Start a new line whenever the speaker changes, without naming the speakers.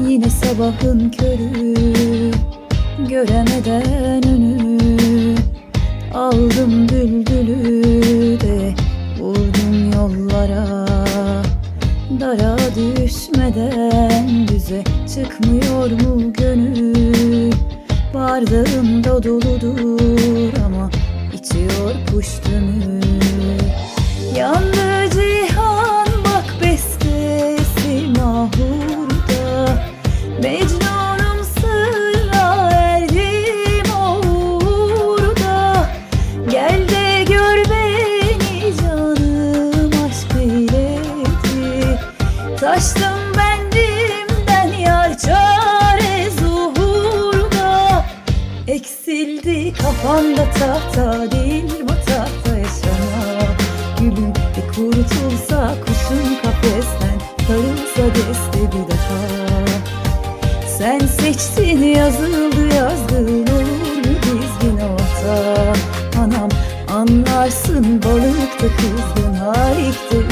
Yine sabahın körü Göremeden önü. Aldım bülbülü de Vurdum yollara. Dara düşmeden düze Çıkmıyor mu gönül? Bardağım da doludur ama içiyor kuş dönür Saçtım bendimden yar çare zuhurda. Eksildi kafanda tahta değil bu tahta yaşama. Gülüm bir kurtulsa kuşun kafesten Sarılsa deste bir daha. Sen seçtin yazıldı yazdın olur dizgin orta? Anam anlarsın balıkta kızgın harikte